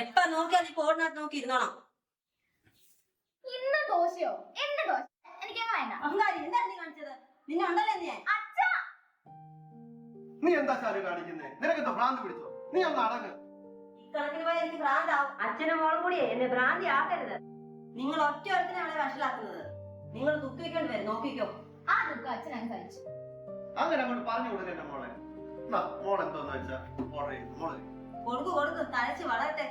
എപ്പ നോക്കി നീ ഫോണിനകത്ത് നോക്കി ഇരുന്നോണം. ഇന്ന് ദോശയോ? എന്ത് ദോശ. എനിക്കങ്ങ് വേണ്ട. അഹങ്കാരി എന്താണ് നീ കാണിച്ചത്? നിന്നെ ഉണ്ടല്ലേ ഞാൻ. നീ എന്താ ചാരു കാണിക്കുന്നേ? നിനക്കെന്താ ഭ്രാന്ത് പിടിച്ചോ? നീ ഒന്ന് അടങ്ങ്. ഇക്കണക്കിന് എനിക്ക് ഭ്രാന്താവും. അച്ഛനും മോളും കൂടി എന്നെ ഭ്രാന്തി ആക്കരുത്. നിങ്ങൾ ഒറ്റ ഒരുത്തിനെ അവളെ വഷളാക്കുന്നത്. നിങ്ങൾ ദുഃഖിക്കേണ്ടി വരും. നോക്കിക്കോ. ആ ദുഃഖം അച്ഛൻ അങ്ങ് സഹിച്ചു. അങ്ങനെ അങ്ങോട്ട് പറഞ്ഞു കൊടുക്കട്ടെ മോളെ. മോൾ എന്തോന്ന് വെച്ചാ? ഓർഡർ ചെയ്തു മോളെ കൊടുക്കു കൊടുക്കു. തലച്ച് വളരട്ടെ.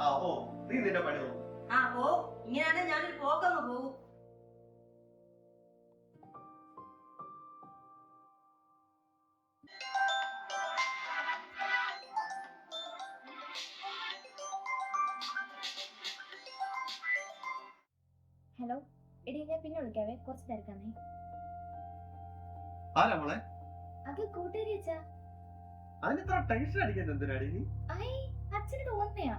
ആ ഓ നീ നിന്റെ പണി നോക്കും. ആ പോ. ഇങ്ങനെയാണെങ്കിൽ ഞാനൊരു പോക്കങ്ങ് പോകും പിന്നെ വിളിക്കാവേ. കുറച്ച് തിരക്കാണേ ആരാ മോളെ? അത് കൂട്ടുകാരി അച്ഛാ. അതിന് ഇത്ര ടെൻഷൻ അടിക്കുന്നത് എന്തിനാടി അച്ഛന് തോന്നുന്നയാ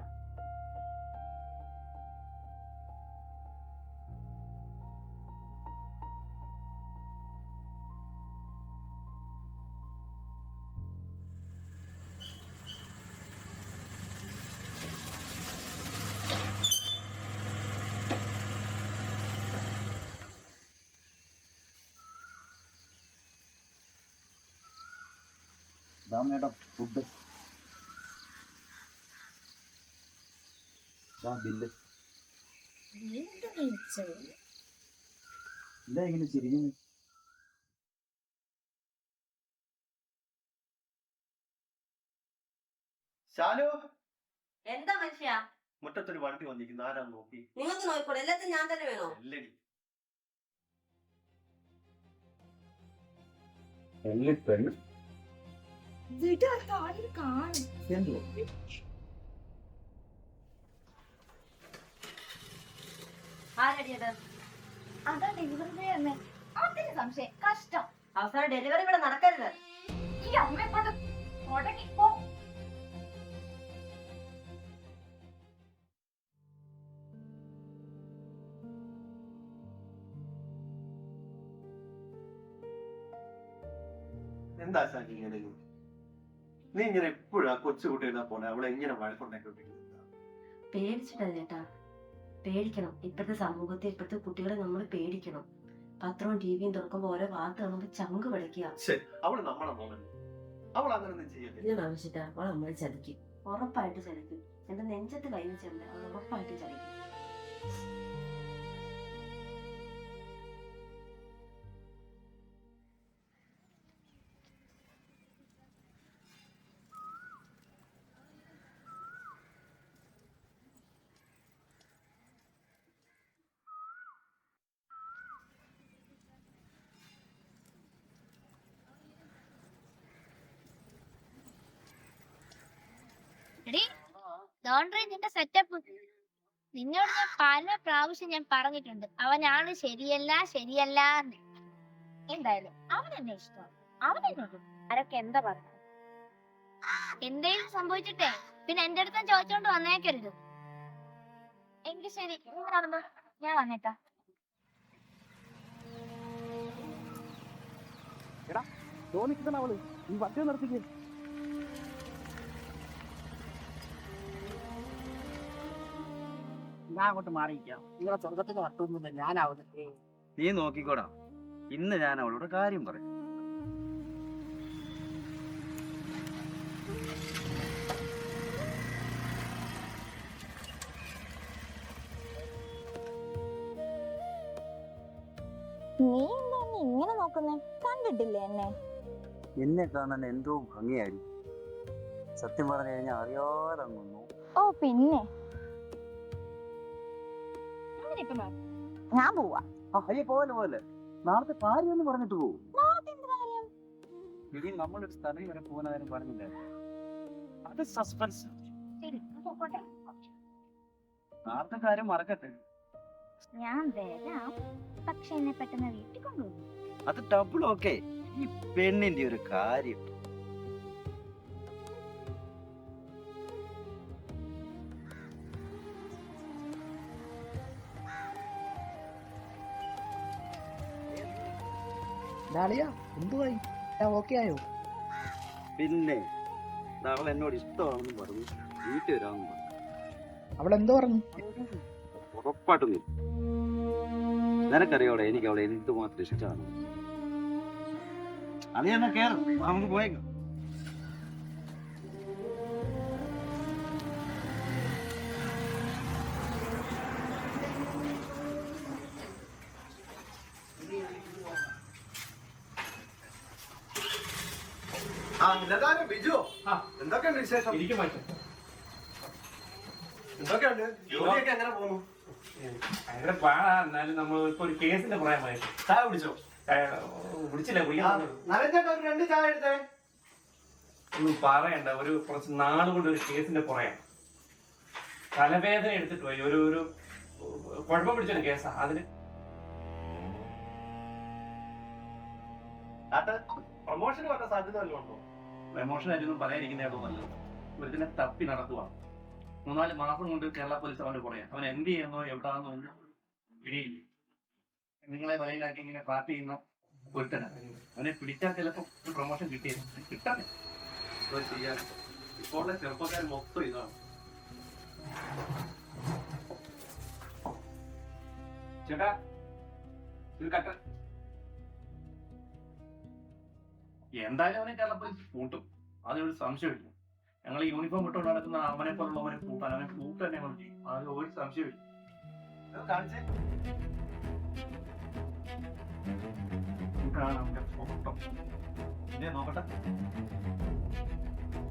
മേഡം ഫുഡ് ബില്ല്. എന്താ ഇങ്ങനെ ചിരിക്കുന്നു? ശാലു? എന്താ മനുഷ്യ? മുറ്റത്തൊരു വണ്ടി വന്നിരിക്കുന്നു. ആരാ നോക്കി? നിങ്ങൾക്ക് നോക്കിക്കോളൂ എല്ലാത്തിനും ഞാൻ തന്നെ വേണോ? എല്ലടി. എല്ലിപ്പെണ്ണ്. കാണും എന്തോ ആരടിയത്? അതാ ഡെലിവറി ബോയ് അമ്മേ. അതിന് സംശയം കഷ്ടം. അവസാനം ഡെലിവറി ഇവിടെ നടക്കരുത്. ഈ അമ്മയെ കൊണ്ട് എന്താ ഇങ്ങനെ നീ? ഇങ്ങനെ എപ്പോഴാ കൊച്ചുകുട്ടികളെ പോലെ അവളെ എങ്ങനെ വഴക്കുണ്ടാക്കിക്കൊണ്ടിരിക്കുന്നത് പേടിച്ചിട്ടാ ചേട്ടാ. പേടിക്കണം. ഇപ്പോഴത്തെ സമൂഹത്തെ ഇപ്പോഴത്തെ കുട്ടികളെ നമ്മൾ പേടിക്കണം. പത്രവും ടിവിയും തുറക്കുമ്പോൾ ഓരോ വാർത്ത നമുക്ക് ചങ്ക് വിളിക്കുക അവളെ നമ്മളെ മോളല്ലേ അവൾ അങ്ങനെ അവൾ ചതിക്കും. ഉറപ്പായിട്ട് ചതിക്കും. എന്റെ നെഞ്ചത്ത് കൈ വെച്ചിട്ടുണ്ട് അവൾ ഉറപ്പായിട്ട് ചതിക്കും. ലോണ്ടറി നിന്റെ സെറ്റപ്പ് നിന്നോട് ഞാൻ പല പ്രാവശ്യം ഞാൻ പറഞ്ഞിട്ടുണ്ട്. അവനാണ് ശരിയല്ല ശരിയല്ല. എന്തായാലും അവൻ എന്നെ ഇഷ്ടമാണ്. അവൻ എന്നോട് ആരൊക്കെ എന്താ പറഞ്ഞു? എന്തേലും സംഭവിച്ചിട്ടേ? പിന്നെ എന്റെ അടുത്തും ചോദിച്ചോണ്ട് വന്നേക്കരുത്. എങ്കിൽ ശരി ഞാൻ വന്നേക്കാം. തോന്നിക്കുന്ന അവൾ. ഈ വണ്ടി നിർത്തിക്ക്. ഞാൻ അങ്ങോട്ട് മാറിയിരിക്കാം. നിങ്ങളെ സ്വർഗത്തിന് വട്ടുന്നില്ല ഞാനാവുന്നില്ലേ നീ നോക്കിക്കോടാ. ഇന്ന് ഞാൻ അവളോട് കാര്യം പറയും. നീ എന്നെ ഇങ്ങനെ നോക്കുന്നേ? കണ്ടിട്ടില്ലേ എന്നെ? എന്നെ കാണാൻ എന്തോ ഭംഗിയായിരിക്കും. സത്യം പറഞ്ഞു കഴിഞ്ഞാൽ അറിയാതെ അങ്ങൊന്നു ഓ പിന്നെ. ഞാൻ പോവാ. അയ്യ പോലെ പോലെ നാളത്തെ കാര്യം ഒന്ന് പറഞ്ഞിട്ട് പോകും ഇനി നമ്മളൊരു സ്ഥലം വരെ പോകുന്ന കാര്യം പറഞ്ഞില്ല. അത് സസ്പെൻസ്. നാളത്തെ കാര്യം മറക്കട്ടെ? ഞാൻ വരാം. പക്ഷെ എന്നെ പെട്ടെന്ന് വീട്ടിൽ കൊണ്ടുപോകും അത് ഡബിൾ ഓക്കെ ഈ പെണ്ണിന്റെ ഒരു കാര്യം. ലാളിയ എന്തുവായി? ഓക്കെ ആയോ? പിന്നെ അവൾ എന്നോട് ഇഷ്ടമാണെന്ന് പറഞ്ഞു. വീട്ടിൽ വരാമെന്ന് പറഞ്ഞു. അവൾ എന്തോ പറഞ്ഞു? ഉറപ്പായിട്ടും വരും. നിനക്കറിയോടെ എനിക്ക് അവളെ എന്തുമാത്രം ഇഷ്ടമാണ്? അത് ഞാൻ കേറും നമുക്ക് പോയേക്കാം. ആ ഇന്നതാരും ബിജു. ആ. എന്തൊക്കെയുണ്ട് വിശേഷം? ഇരിക്കും മാറ്റം എന്തൊക്കെയുണ്ട്? ജോലിയൊക്കെ എങ്ങനെ പോകുന്നു? ഭയങ്കര പാടാ എന്നാലും നമ്മൾ ഇപ്പൊ ഒരു കേസിന്റെ പ്രായമായി. ചായ കുടിച്ചോ? വിളിച്ചില്ല കുടിക്കാൻ. ഒരു രണ്ട് ചായ എടുത്തേ. ഒന്നും പറയണ്ട. ഒരു കുറച്ച് നാളുകൊണ്ട് കൊണ്ട് ഒരു കേസിന്റെ പുറയാ തലവേദന എടുത്തിട്ട് പോയി. ഒരു ഒരു കുഴപ്പം പിടിച്ചൊരു കേസാ. അതിന് പ്രൊമോഷന് വന്ന സാധ്യത വല്ലതും ഉണ്ടോ? എമോഷൻ ആയിട്ടൊന്നും പറയാതിരിക്കുന്നതാണോ നല്ലത് ഒരുത്തിനെ തപ്പി നടത്തുക മൂന്നാൽ മാസം കൊണ്ട് കേരള പോലീസ് അവന്റെ പുറകെ. അവൻ എന്ത് ചെയ്യുന്നോ എവിടാന്നോ ഒന്നും പിടിയില്ല. നിങ്ങളെ വലയിലാക്കി ഇങ്ങനെ പാർട്ടി ചെയ്യുന്ന ഒരുത്തനാണ് അവനെ പിടിച്ചാൽ ചിലപ്പോ ഒരു പ്രൊമോഷൻ കിട്ടിയത് കിട്ടാൻ. എന്തോ ചെയ്യാൻ? ഇപ്പോഴുള്ള ചെറുപ്പക്കാർ മൊത്തം ഇതാണ്. ചേട്ടാ ഒരു കട്ട എന്തായാലും അവനെ കേരളത്തിൽ പൂട്ടും. അതിനൊരു സംശയമില്ല ഞങ്ങൾ യൂണിഫോം ഇട്ടുകൊണ്ട് നടക്കുന്ന അവനെ കൂട്ടാൻ അവനെ കൂട്ട് തന്നെ ഞങ്ങൾ ചെയ്യും? അതിൽ ഒരു സംശയമില്ല കാണിച്ചേ.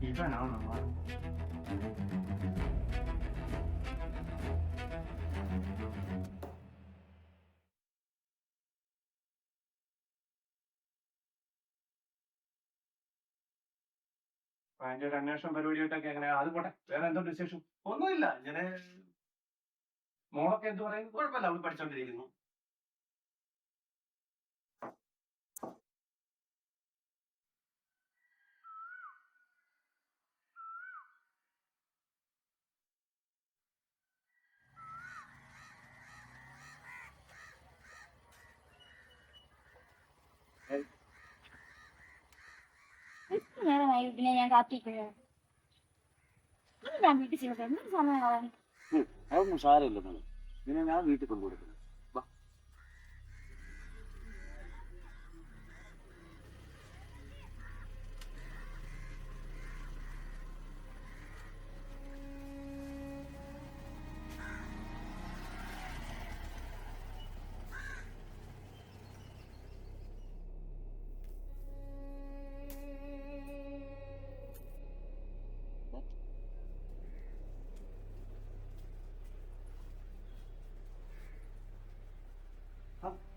ഇതാണ് നമ്മൾ അതിന്റെ ഒരു അന്വേഷണ പരിപാടിയായിട്ടൊക്കെ എങ്ങനെ അത് പോട്ടെ. വേറെ എന്തോ വിശേഷം? ഒന്നുമില്ല. ഇങ്ങനെ മോളൊക്കെ എന്ത് പറയുന്നു കുഴപ്പമില്ല. അവൾ പഠിച്ചോണ്ടിരിക്കുന്നു. ഇതിനെ ഞാൻ കാത്തിരിക്കുന്നത് ഞാൻ വീട്ടിൽ ചെന്നിട്ട് എന്തൊരു സമയം കളയാൻ? അതൊന്നും സാരമില്ല മോളെ പിന്നെ ഞാൻ വീട്ടിൽ കൊണ്ടുകൊടുക്കുന്നു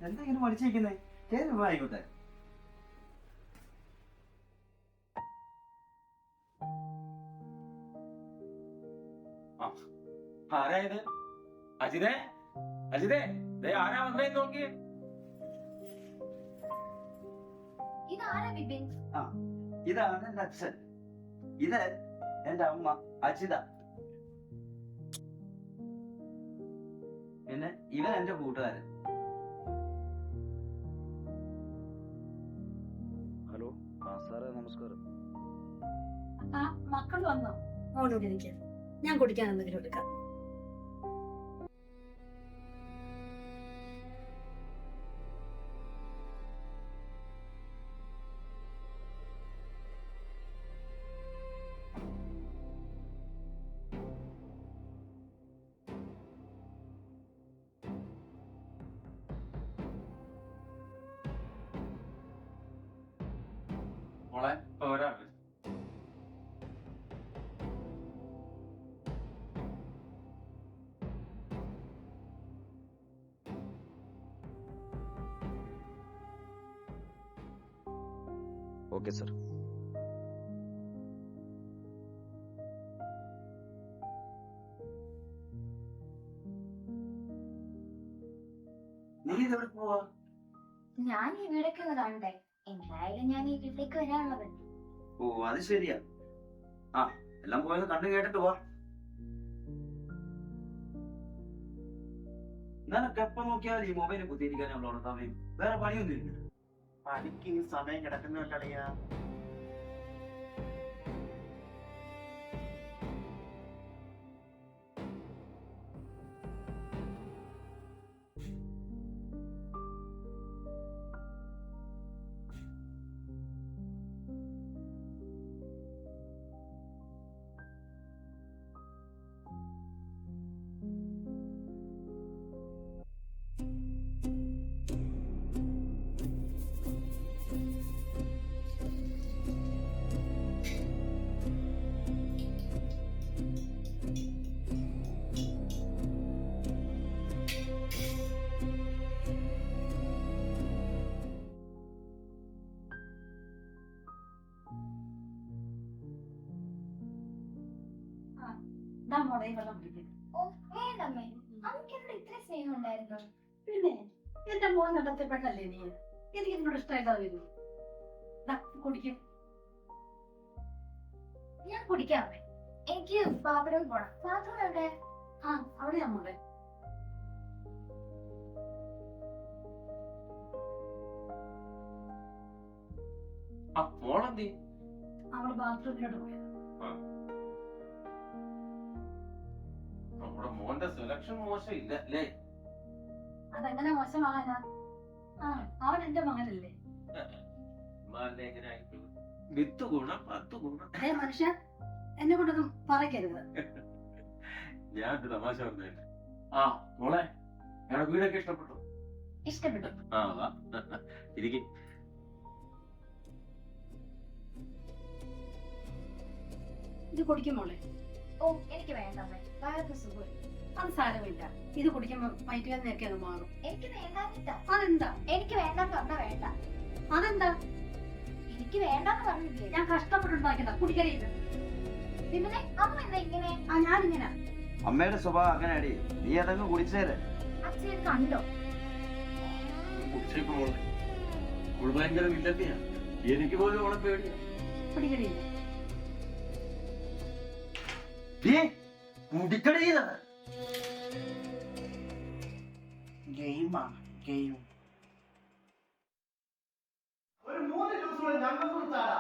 എന്താ ഇങ്ങനെ പഠിച്ചിരിക്കുന്നേ കേറി ആയിക്കോട്ടെ. ആരായത് അജിതേ? അജിതേ ദേ ആരാ വന്നേ നോക്കി ഇതാരാ ബിബിൻ? ഇതാണ് എന്റെ അച്ഛൻ. ഇത് എന്റെ അമ്മ അജിത. പിന്നെ ഇവൻ എന്റെ കൂട്ടുകാരൻ. നമസ്കാരം. മക്കൾ വന്നോ? മോളോട് ഇരിക്കുക ഞാൻ കുടിക്കാൻ എന്തെങ്കിലും എടുക്കാം. മോളെ ഇപ്പൊ ഒരാൾ ഓക്കെ സർ. നീ ഇതെവിടെ പോവാ? ഞാൻ ഈ വീടൊക്കെ ഒന്ന് കാണണ്ടേ എന്തായാലും ഞാൻ ഈ വീട്ടിലേക്ക് വരാനുള്ളത് ഓ അത് ശരിയാ. ആ എല്ലാം പോയത് കണ്ടു കേട്ടിട്ട് പോ നിനക്ക് എപ്പോ നോക്കിയാൽ ഈ മൊബൈലിൽ കുത്തിയിരിക്കാനുള്ള സമയം. വേറെ പണിയൊന്നും ഇല്ല പണിക്ക് സമയം കിടക്കുന്നുണ്ടോ വെള്ളം കുടിക്ക്. ഉണ്ടായിരുന്നു? പിന്നെ എന്റെ മോൻ നടത്തിപ്പെട്ടല്ലേ നീ? എനിക്ക് നിന്നോട് ഇഷ്ടമായിട്ടാ കുടിക്കും. ഞാൻ കുടിക്കാമേ എനിക്ക് ബാത്റൂമിൽ പോണം. ബാത്റൂം എവിടെ? ആ അവിടെ നമ്മുടെ അവൾ ബാത്റൂമിലോട്ട് പോയത് നമ്മുടെ മോന്റെ സെലക്ഷൻ മോശമില്ല അല്ലേ? അതെങ്ങനെ മോശമാകാനാ ആ അവൻ എന്റെ മകനല്ലേ? വിത്ത് ഗുണം പത്ത് ഗുണം. അതേ മനുഷ്യ എന്നെ കൊണ്ടൊന്നും പറയരുത്. ഞാൻ ഒരു തമാശ പറഞ്ഞില്ല ആ മോളെ ഞങ്ങളുടെ വീടൊക്കെ ഇഷ്ടപ്പെട്ടു? ഇഷ്ടപ്പെട്ടു. ആ വാ. ഇരിക്കും. ഇത് കുടിക്കും മോളെ. ഓ എനിക്ക് വേണ്ടമ്മേ വയറൊക്കെ സുഖം. അത് സാരമില്ല. ഇത് കുടിക്കുമ്പോ വയറ്റുവേദനയൊക്കെ അത് മാറും. എനിക്ക് വേണ്ടാന്നിട്ടാ. അതെന്താ? എനിക്ക് വേണ്ടാന്ന് പറഞ്ഞാ വേണ്ട. അതെന്താ? എനിക്ക് വേണ്ടെന്ന് പറഞ്ഞില്ലേ? ഞാൻ കഷ്ടപ്പെട്ടുണ്ടാക്കിയതാ. കുടിക്കറിയില്ല പിന്നെ അമ്മ എന്താ ഇങ്ങനെ? ആ ഞാനിങ്ങനെ. അമ്മയുടെ സ്വഭാവം അങ്ങനെ അടി നീ അതങ്ങ് കുടിച്ചേര്. അച്ഛൻ കണ്ടോ? ഭയങ്കര വില്ലത്തിയാ. എനിക്ക് പോലും അവളെ പേടിയാ. കുടിക്കറിയില്ല മുടിക്കടി ഗെയിമാ ഗെയിം ഒരു മൂന്ന് ദിവസം കൂടെ ഞങ്ങൾക്ക് കൊടുത്താടാ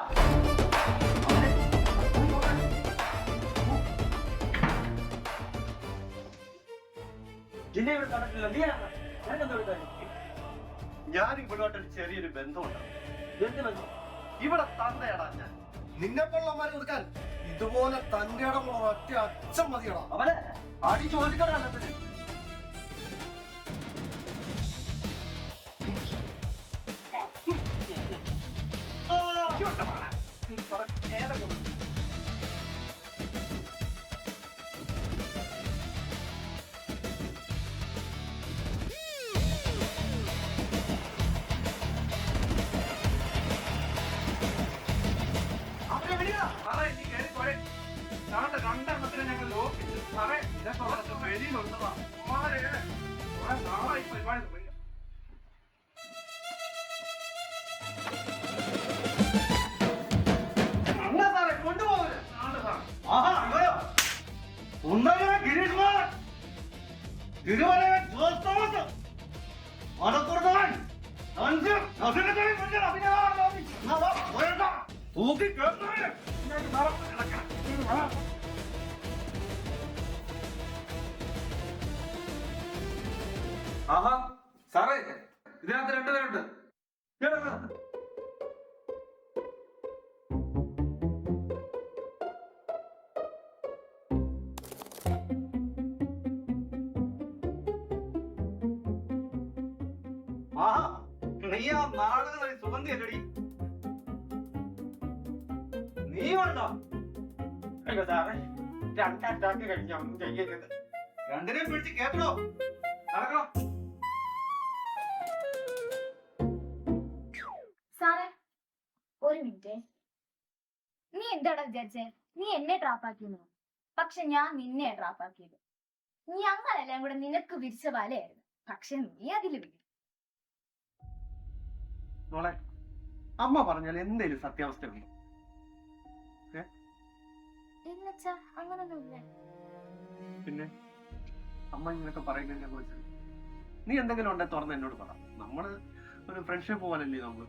ജിന്നെ ഇവിടെ കണ്ടിട്ടില്ല നീ ഞാൻ ഇവിടോട്ടൊരു ചെറിയൊരു ബന്ധമുണ്ട്. എന്ത് ബന്ധം? ഇവിടെ തന്തയടാ ഞാൻ. നിന്നെ പോലുള്ളമാരെ കൊടുക്കാൻ ഇതുപോലെ തന്റെ ഇടം ഒറ്റ അച്ഛൻ മതിയടാ. അവനെ അടി ചോദിക്കടാ എന്നിട്ട്. Ha? Aha രണ്ടാറ്റാക്ക് കഴിഞ്ഞ ഒന്നും ചെയ്യരുത്. രണ്ടിനെയും പിടിച്ച് കേട്ടോ നടക്കണോ? സാറേ ഒരു മിനിറ്റ്. നീ എന്താടാ വിചാരിച്ചേ? നീ എന്നെ ട്രാപ്പാക്കിയെന്നു? പക്ഷെ ഞാൻ നിന്നെ ട്രാപ്പാക്കിയത്. ഞങ്ങളെല്ലാം കൂടെ നിനക്ക് വിരിച്ച വലയായിരുന്നു. പക്ഷെ നീ അതിൽ മോളെ അമ്മ പറഞ്ഞാൽ എന്തേലും സത്യാവസ്ഥ ഉണ്ടോ എന്നുവെച്ചാ അങ്ങനൊന്നുമില്ല. പിന്നെ? അമ്മ ഇങ്ങനൊക്കെ പറയുന്നതിനെ കുറിച്ച്. നീ എന്തെങ്കിലും ഉണ്ടെ തുറന്ന് എന്നോട് പറ. നമ്മൾ ഒരു ഫ്രണ്ട്ഷിപ്പ് പോലല്ലേ നമ്മൾ.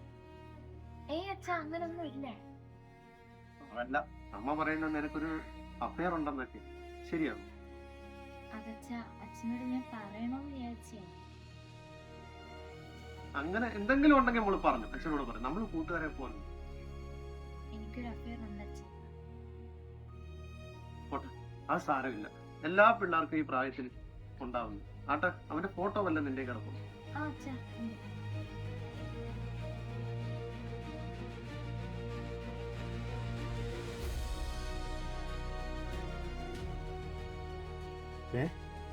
ഏയ് അച്ഛാ അങ്ങനൊന്നും ഇല്ല അതല്ല അമ്മ പറയുന്നത് നിനക്കൊരു അഫയർ ഉണ്ടെന്നൊക്കെ. ശരിയാണ്? അതച്ഛ അച്ഛനോട് ഞാൻ പറയണമെന്ന് വിചാരിച്ചേ. അങ്ങനെ എന്തെങ്കിലും ഉണ്ടെങ്കിൽ നമ്മൾ പറഞ്ഞു. അച്ഛനോട് പറഞ്ഞു നമ്മൾ കൂട്ടുകാരെ പോലെ. എനിക്കൊരു അഫയർ ഉണ്ട് അത് സാരമില്ല. എല്ലാ പിള്ളേർക്കും ഈ പ്രായത്തിൽ ഉണ്ടാവുന്നു. ആട്ടെ അവന്റെ ഫോട്ടോ വല്ല നിന്റെ കിടക്കും ആ അച്ഛ ഉണ്ട്.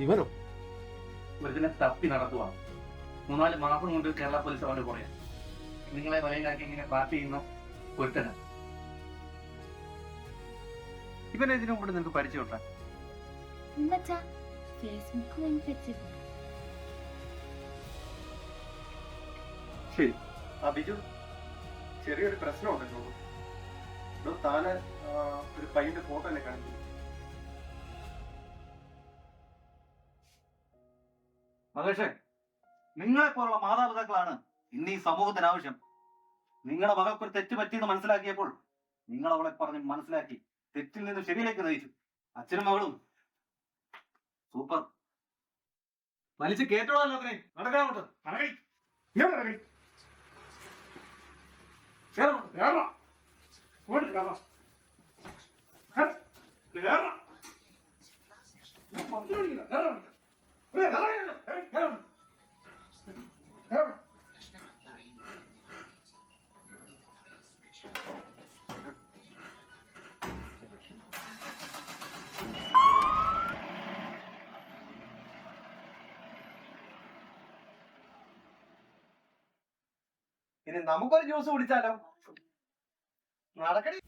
ഇവനോ? ഒരുതിനെ തപ്പി നടത്തുക മൂന്നാൽ മാസം കൊണ്ട് കേരള പോലീസ് അവന്റെ പറയാം നിങ്ങളെ വലയിലാക്കി ഇങ്ങനെ പാർട്ടി ചെയ്യുന്ന ഒരുത്തന. ഇവനെ ഇതിനു മുമ്പ് നിനക്ക് പരിചയമുണ്ടാ? ഇന്നച്ഛാ ഫേസ്ബുക്ക് വെച്ചിട്ടുണ്ട് ശരി. ആ ബിജു ചെറിയൊരു പ്രശ്നമുണ്ടല്ലോ ഇവിടെ താന് ഒരു പയ്യന്റെ ഫോട്ടോ എന്നെ കാണിച്ചു മകേഷേ നിങ്ങളെ പോലുള്ള മാതാപിതാക്കളാണ് ഇന്ന് ഈ സമൂഹത്തിന് ആവശ്യം. നിങ്ങളുടെ മകൾക്ക് ഒരു തെറ്റ് പറ്റിയെന്ന് മനസ്സിലാക്കിയപ്പോൾ നിങ്ങൾ അവളെ പറഞ്ഞ് മനസ്സിലാക്കി. തെറ്റിൽ നിന്ന് ശരിയിലേക്ക് നയിച്ചു. അച്ഛനും മകളും സൂപ്പർ. വലിച്ചു കേട്ടോളാം അതിനെ നടക്കാമോട്ട് നടക്കടി. ഇങ്ങോട്ട് നടക്കടി. കേറണം. നമുക്കൊരു ജ്യൂസ് കുടിച്ചാലോ? നടക്കടി.